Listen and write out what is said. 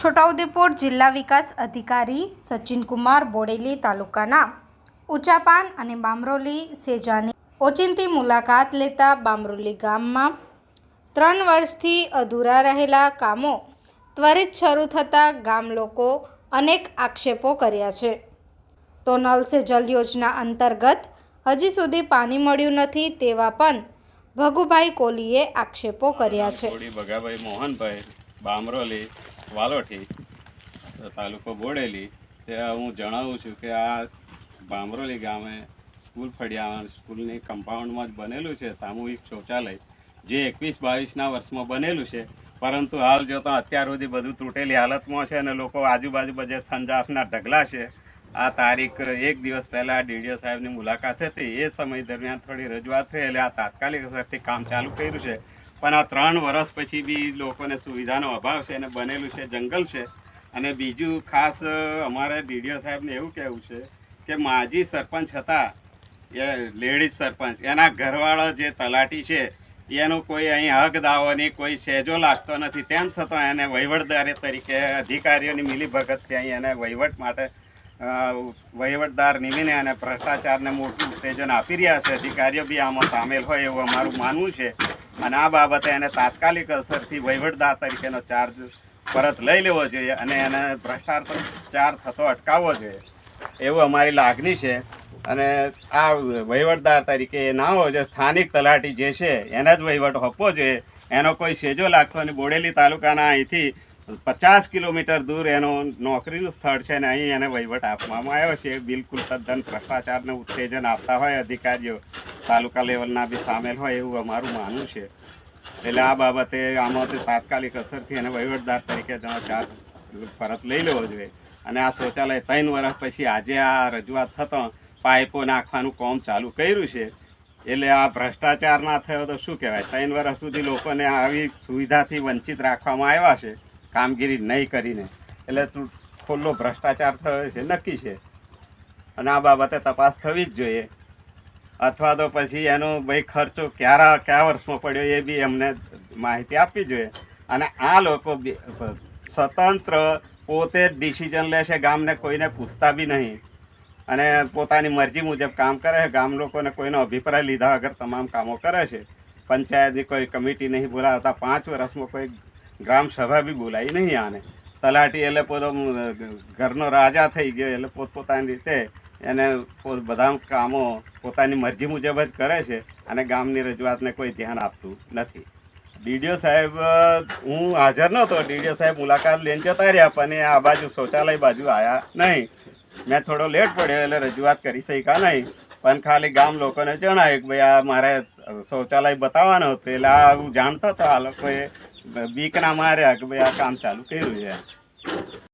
છોટાઉદેપુર જિલ્લા વિકાસ અધિકારી સચિનકુમાર બોડેલી તાલુકાના ઉચાપાન અને બામરોલી સેજાની ઓચિંતી મુલાકાત લેતા બામરોલી ગામમાં ત્રણ વર્ષથી અધૂરા રહેલા કામો ત્વરિત શરૂ થતાં ગામ લોકો અનેક આક્ષેપો કર્યા છે. તો નલ સે જલ યોજના અંતર્ગત હજી સુધી પાણી મળ્યું નથી તેવા પણ ભગુભાઈ કોલીએ આક્ષેપો કર્યા છે. બામરોલી, વાલોઠી, તાલુકો બોડેલી. ત્યાં હું જણાવું છું કે આ બામરોલી ગામે સ્કૂલ ફળિયા સ્કૂલની કમ્પાઉન્ડમાં જ બનેલું છે, સામૂહિક શૌચાલય, જે એકવીસ બાવીસના વર્ષમાં બનેલું છે. પરંતુ હાલ જોતા અત્યાર સુધી બધું તૂટેલી હાલતમાં છે અને લોકો આજુબાજુ બધે સંજાફના ઢગલા છે. આ તારીખ એક દિવસ પહેલાં ડીડીઓ સાહેબની મુલાકાત હતી. એ સમય દરમિયાન થોડી રજૂઆત થઈ એટલે આ તાત્કાલિક અસરથી કામ ચાલુ કર્યું છે. પણ આ ત્રણ વર્ષ પછી બી લોકોને સુવિધાનો અભાવ છે અને બનેલું છે, જંગલ છે. અને બીજું ખાસ અમારે ડીડીઓ સાહેબને એવું કહેવું છે કે માજી સરપંચ હતા, એ લેડીઝ સરપંચ, એના ઘરવાળો જે તલાટી છે, એનો કોઈ અહીં હક દાવોની કોઈ સેજો લાગતો નથી. તેમ છતાં એને વહીવટદારી તરીકે, અધિકારીઓની મિલીભગતથી અહીં એને વહીવટ માટે વહીવટદાર નિમીને અને ભ્રષ્ટાચારને મોટું ઉત્તેજન આપી રહ્યા છે. અધિકારીઓ બી આમાં સામેલ હોય એવું અમારું માનવું છે. અને આ બાબતે એને તાત્કાલિક અસરથી વહીવટદાર તરીકેનો ચાર્જ પરત લઈ લેવો જોઈએ અને એને ભ્રષ્ટાચાર થતો અટકાવવો જોઈએ. એવું અમારી લાગણી છે અને આ વહીવટદાર તરીકે એ ના હોય છે સ્થાનિક તલાટી જે છે, એને જ વહીવટ આપવો જોઈએ. એનો કોઈ સેજો લાગતો અને બોડેલી તાલુકાના અહીંથી પચાસ કિલોમીટર દૂર એનું નોકરીનું સ્થળ છે ને અહીં એને વહીવટ આપવામાં આવ્યો છે. બિલકુલ તદ્દન ભ્રષ્ટાચારને ઉત્તેજન આપતા હોય અધિકારીઓ. તાલુકા લેવલના બી સામેલ હોય એવું અમારું માનવું છે. એટલે આ બાબતે આમાંથી તાત્કાલિક અસરથી એને વહીવટદાર તરીકે તેનો ચાર્જ પરત લઈ લેવો જોઈએ. અને આ શૌચાલય ત્રણ વર્ષ પછી આજે આ રજૂઆત થતો પાઇપો નાખવાનું કામ ચાલુ કર્યું છે. એટલે આ ભ્રષ્ટાચાર ના થયો તો શું કહેવાય? ત્રણ વર્ષ સુધી લોકોને આવી સુવિધાથી વંચિત રાખવામાં આવ્યા છે. કામગીરી નહીં કરીને. એટલે તું ખુલ્લો ભ્રષ્ટાચાર થયો છે, નક્કી છે. અને આ બાબતે તપાસ થવી જ જોઈએ. અથવા તો પછી એનો ભાઈ ખર્ચો ક્યારા કયા વર્ષમાં પડ્યો એ બી એમને માહિતી આપવી જોઈએ. અને આ લોકો સ્વતંત્ર પોતે જ ડિસિઝન લે છે ગામને કોઈને પૂછતા બી નહીં. અને પોતાની મરજી મુજબ કામ કરે છે. ગામ લોકોને કોઈનો અભિપ્રાય લીધા વગર તમામ કામો કરે છે. પંચાયતની કોઈ કમિટી નહીં બોલાવતા, પાંચ વર્ષમાં કોઈ ગ્રામ સભા બી બોલાવી નહીં આને. તલાટી એટલે પોતો ઘરનો રાજા થઈ ગયો એટલે પોતપોતાની રીતે એને બધા કામો પોતાની મરજી મુજબ જ કરે છે અને ગામની રજૂઆતને કોઈ ધ્યાન આપતું નથી. ડીડીઓ સાહેબ હું હાજર નહોતો. ડીડીઓ સાહેબ મુલાકાત લઈને જતા રહ્યા, પણ એ આ બાજુ શૌચાલય બાજુ આવ્યા નહીં. મેં થોડો લેટ પડ્યો એટલે રજૂઆત કરી શક્યા નહીં. પણ ખાલી ગામ લોકોને જણાવ્યું કે ભાઈ, આ મારે શૌચાલય બતાવવાનો હતો. એટલે આ હું જાણતો હતો આ લોકોએ. બીકના માર્યા કે ભાઈ, આ કામ ચાલુ કર્યું છે.